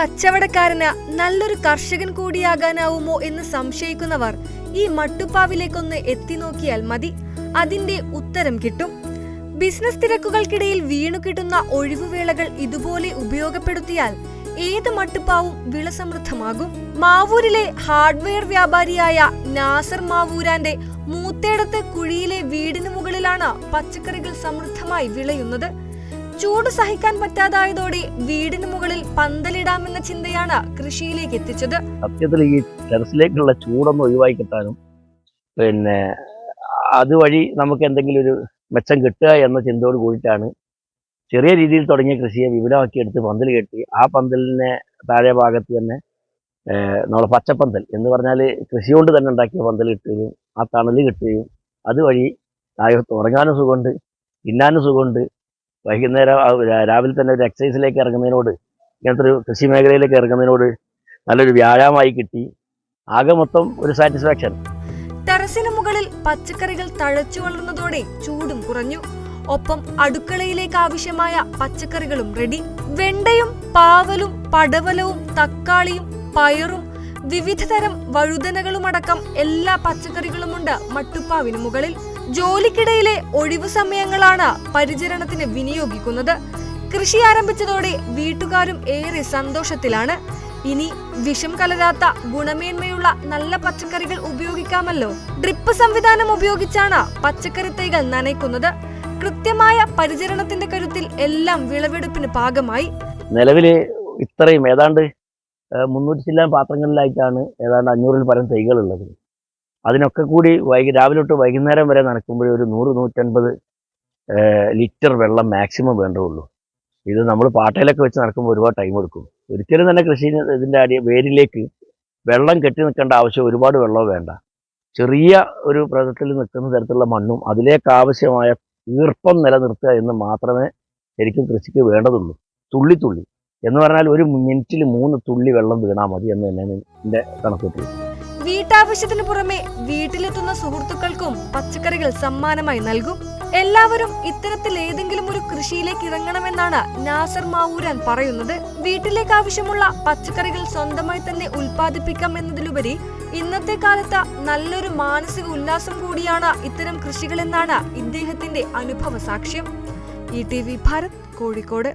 കച്ചവടക്കാരന് നല്ലൊരു കർഷകൻ കൂടിയാകാനാവുമോ എന്ന് സംശയിക്കുന്നവർ ഈ മട്ടുപ്പാവിലേക്കൊന്ന് എത്തി നോക്കിയാൽ മതി. അതിന്റെ ഉത്തരം കിട്ടും. ബിസിനസ് തിരക്കുകൾക്കിടയിൽ വീണു കിട്ടുന്ന ഒഴിവുവേളകൾ ഇതുപോലെ ഉപയോഗപ്പെടുത്തിയാൽ ഏത് മട്ടുപ്പാവും വിളസമൃദ്ധമാകും മാവൂരിലെ ഹാർഡ്വെയർ വ്യാപാരിയായ നാസർ മാവൂരാന്റെ മൂത്തേടത്ത് കുഴിയിലെ വീടിന് മുകളിലാണ് പച്ചക്കറികൾ സമൃദ്ധമായി വിളയുന്നത്. ചൂട് സഹിക്കാൻ പറ്റാതായതോടെ വീടിന് മുകളിൽ പന്തലിടാമെന്ന ചിന്തയാണ് കൃഷിയിലേക്ക് എത്തിച്ചത്. സത്യത്തിൽ ഈ ടെറസിലേക്കുള്ള ചൂടൊന്നും ഒഴിവാക്കി കിട്ടാനും പിന്നെ അതുവഴി നമുക്ക് എന്തെങ്കിലും ഒരു മെച്ചം കിട്ടുക എന്ന ചിന്തയോട് കൂടിയിട്ടാണ് ചെറിയ രീതിയിൽ തുടങ്ങിയ കൃഷിയെ വിപുലമാക്കി എടുത്ത് പന്തൽ കെട്ടി. ആ പന്തലിനെ താഴെ ഭാഗത്ത് തന്നെ നമ്മളെ പച്ചപ്പന്തൽ എന്ന് പറഞ്ഞാൽ കൃഷി കൊണ്ട് തന്നെ ഉണ്ടാക്കിയ പന്തൽ കിട്ടുകയും ആ തണൽ കിട്ടുകയും അതുവഴി ഉറങ്ങാനും സുഖമുണ്ട് തിന്നാനും സുഖമുണ്ട് വൈകുന്നേരം രാവിലെ തന്നെ ഒരു എക്സസൈസിലേക്ക് ഇറങ്ങുന്നതിനോട് ഇങ്ങനത്തെ ഒരു കൃഷി മേഖലയിലേക്ക് ഇറങ്ങുന്നതിനോട് നല്ലൊരു വ്യായാമമായി കിട്ടി. ആകെ മൊത്തം ഒരു സാറ്റിസ്ഫാക്ഷൻ ടെറസിന് മുകളിൽ പച്ചക്കറികൾ തഴച്ചു വളർന്നതോടെ ചൂടും കുറഞ്ഞു. ഒപ്പം അടുക്കളയിലേക്ക് ആവശ്യമായ പച്ചക്കറികളും റെഡി വെണ്ടയും പാവലും പടവലവും തക്കാളിയും പയറും വിവിധതരം വഴുതനകളുമടക്കം എല്ലാ പച്ചക്കറികളുമുണ്ട് മട്ടുപ്പാവിന് മുകളിൽ. ജോലിക്കിടയിലെ ഒഴിവു സമയങ്ങളാണ് പരിചരണത്തിന് വിനിയോഗിക്കുന്നത്. കൃഷി ആരംഭിച്ചതോടെ വീട്ടുകാരും ഏറെ സന്തോഷത്തിലാണ്. ഇനി വിഷം കലരാത്ത ഗുണമേന്മയുള്ള നല്ല പച്ചക്കറികൾ ഉപയോഗിക്കാമല്ലോ. ഡ്രിപ്പ് സംവിധാനം ഉപയോഗിച്ചാണ് പച്ചക്കറി തൈകൾ നനയ്ക്കുന്നത്. കൃത്യമായ പരിചരണത്തിന്റെ കരുത്തിൽ എല്ലാം വിളവെടുപ്പിന് പാകമായി. നിലവിൽ ഇത്രയും ഏതാണ്ട് മുന്നൂറ്റി ചില്ലാൻ പാത്രങ്ങളിലായിട്ടാണ് ഏതാണ്ട് അഞ്ഞൂറിൽ പരം തൈകളുള്ളത്. അതിനൊക്കെ കൂടി വൈകി രാവിലെ തൊട്ട് വൈകുന്നേരം വരെ നടക്കുമ്പോൾ ഒരു നൂറ് നൂറ്റൻപത് ലിറ്റർ വെള്ളം മാക്സിമം വേണ്ടതുള്ളൂ ഇത് നമ്മൾ പാട്ടയിലൊക്കെ വെച്ച് നടക്കുമ്പോൾ ഒരുപാട് ടൈം എടുക്കും. ഒരിക്കലും തന്നെ കൃഷി ഇതിന്റെ അടി വേരിലേക്ക് വെള്ളം കെട്ടി നിൽക്കേണ്ട ആവശ്യം ഒരുപാട് വെള്ളം വേണ്ട. ചെറിയ ഒരു പ്രതലത്തിൽ നിൽക്കുന്ന തരത്തിലുള്ള മണ്ണും അതിലേക്ക് ആവശ്യമായ ഈർപ്പം നിലനിർത്തുക എന്ന് മാത്രമേ ശരിക്കും കൃഷിക്ക് വേണ്ടതുള്ളൂ. തുള്ളി തുള്ളി. എന്ന് പറഞ്ഞാൽ ഒരു മിനിറ്റിൽ മൂന്ന് തുള്ളി വെള്ളം വീണാൽ മതി എന്ന് തന്നെയാണ് എന്റെ കണക്കൂട്ടൽ വീട്ടാവശ്യത്തിന് പുറമെ വീട്ടിലെത്തുന്ന സുഹൃത്തുക്കൾക്കും പച്ചക്കറികൾ സമ്മാനമായി നൽകും. എല്ലാവരും ഇത്തരത്തിൽ ഏതെങ്കിലും ഒരു കൃഷിയിലേക്ക് ഇറങ്ങണമെന്നാണ് നാസർ മാവൂരാൻ പറയുന്നത്. വീട്ടിലേക്ക് ആവശ്യമുള്ള പച്ചക്കറികൾ സ്വന്തമായി തന്നെ ഉൽപ്പാദിപ്പിക്കാം എന്നതിലുപരി ഇന്നത്തെ കാലത്ത് നല്ലൊരു മാനസിക ഉല്ലാസം കൂടിയാണ് ഇത്തരം കൃഷികളെന്നാണ് ഇദ്ദേഹത്തിന്റെ അനുഭവ സാക്ഷ്യം E T V Bharat Kozhikode.